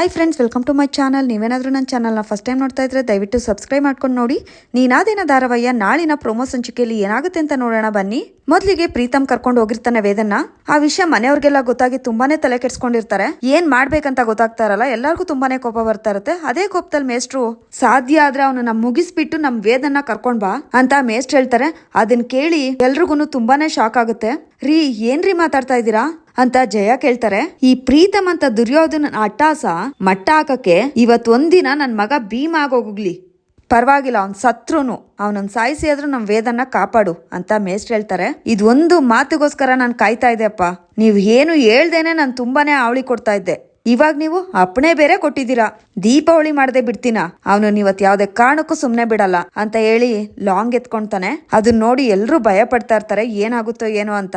Hi friends welcome to my channel ನೀವೇನಾದರೂ ನನ್ನ ಚಾನಲ್ನ ಫಸ್ಟ್ ಟೈಮ್ ನೋಡ್ತಾ ಇದ್ರೆ ದಯವಿಟ್ಟು ಸಬ್ಸ್ಕ್ರೈಬ್ ಮಾಡ್ಕೊಂಡು ನೋಡಿ. ನೀನಾದೇನ ಧಾರಾವಾಹಿಯ ನಾಳಿನ ಪ್ರೊಮೋ ಸಂಚಿಕೆಯಲ್ಲಿ ಏನಾಗುತ್ತೆ ಅಂತ ನೋಡೋಣ ಬನ್ನಿ. ಮೊದಲಿಗೆ ಪ್ರೀತಮ್ ಕರ್ಕೊಂಡು ಹೋಗಿರ್ತಾನೆ ವೇದನ್ನ. ಆ ವಿಷಯ ಮನೆಯವ್ರಿಗೆಲ್ಲ ಗೊತ್ತಾಗಿ ತುಂಬಾನೇ ತಲೆ ಕೆಡ್ಸ್ಕೊಂಡಿರ್ತಾರೆ. ಏನ್ ಮಾಡ್ಬೇಕಂತ ಗೊತ್ತಾಗ್ತಾ ಇರಲ್ಲ. ಎಲ್ಲರಿಗೂ ತುಂಬಾನೇ ಕೋಪ ಬರ್ತಾ ಇರುತ್ತೆ. ಅದೇ ಕೋಪದಲ್ಲಿ ಮೇಸ್ಟ್ರು ಸಾಧ್ಯ ಆದ್ರೆ ಅವನನ್ನ ಮುಗಿಸ್ಬಿಟ್ಟು ನಮ್ ವೇದನ್ನ ಕರ್ಕೊಂಡ್ ಬಾ ಅಂತ ಮೇಸ್ಟ್ ಹೇಳ್ತಾರೆ. ಅದನ್ನ ಕೇಳಿ ಎಲ್ರಿಗೂ ತುಂಬಾನೇ ಶಾಕ್ ಆಗುತ್ತೆ. ರೀ, ಏನ್ರಿ ಮಾತಾಡ್ತಾ ಇದ್ದೀರಾ? ಅಂತ ಜಯ ಕೇಳ್ತಾರೆ. ಈ ಪ್ರೀತಮ್ ಅಂತ ದುರ್ಯೋಧನ ಅಟ್ಟಾಸ ಮಟ್ಟ ಹಾಕಕ್ಕೆ ಇವತ್ತೊಂದಿನ ಒಂದಿನ ನನ್ ಮಗ ಭೀಮ ಆಗೋಗ್ಲಿ. ಪರವಾಗಿಲ್ಲ, ಅವ್ನ್ ಸತ್ರುನು. ಅವನನ್ನ ಸಾಯಿಸಿ ಆದ್ರೂ ನಮ್ ವೇದನ್ನ ಕಾಪಾಡು ಅಂತ ಮೇಸ್ಟ್ ಹೇಳ್ತಾರೆ. ಇದೊಂದು ಮಾತಿಗೋಸ್ಕರ ನಾನು ಕಾಯ್ತಾ ಇದ್ದೆ ಅಪ್ಪ. ನೀವ್ ಏನು ಹೇಳ್ದೇನೆ ನಾನು ತುಂಬಾನೇ ಅವಳಿ ಕೊಡ್ತಾ ಇದ್ದೆ. ಇವಾಗ ನೀವು ಅಪ್ಪಣೆ ಬೇರೆ ಕೊಟ್ಟಿದ್ದೀರಾ. ದೀಪಾವಳಿ ಮಾಡದೆ ಬಿಡ್ತೀನ. ಅವನು ಇವತ್ತು ಯಾವ್ದೇ ಕಾರಣಕ್ಕೂ ಸುಮ್ಮನೆ ಬಿಡಲ್ಲ ಅಂತ ಹೇಳಿ ಲಾಂಗ್ ಎತ್ಕೊಂತಾನೆ ಅದನ್ನ ನೋಡಿ ಎಲ್ಲರೂ ಭಯ ಪಡ್ತಾ ಇರ್ತಾರೆ. ಏನಾಗುತ್ತೋ ಏನೋ ಅಂತ.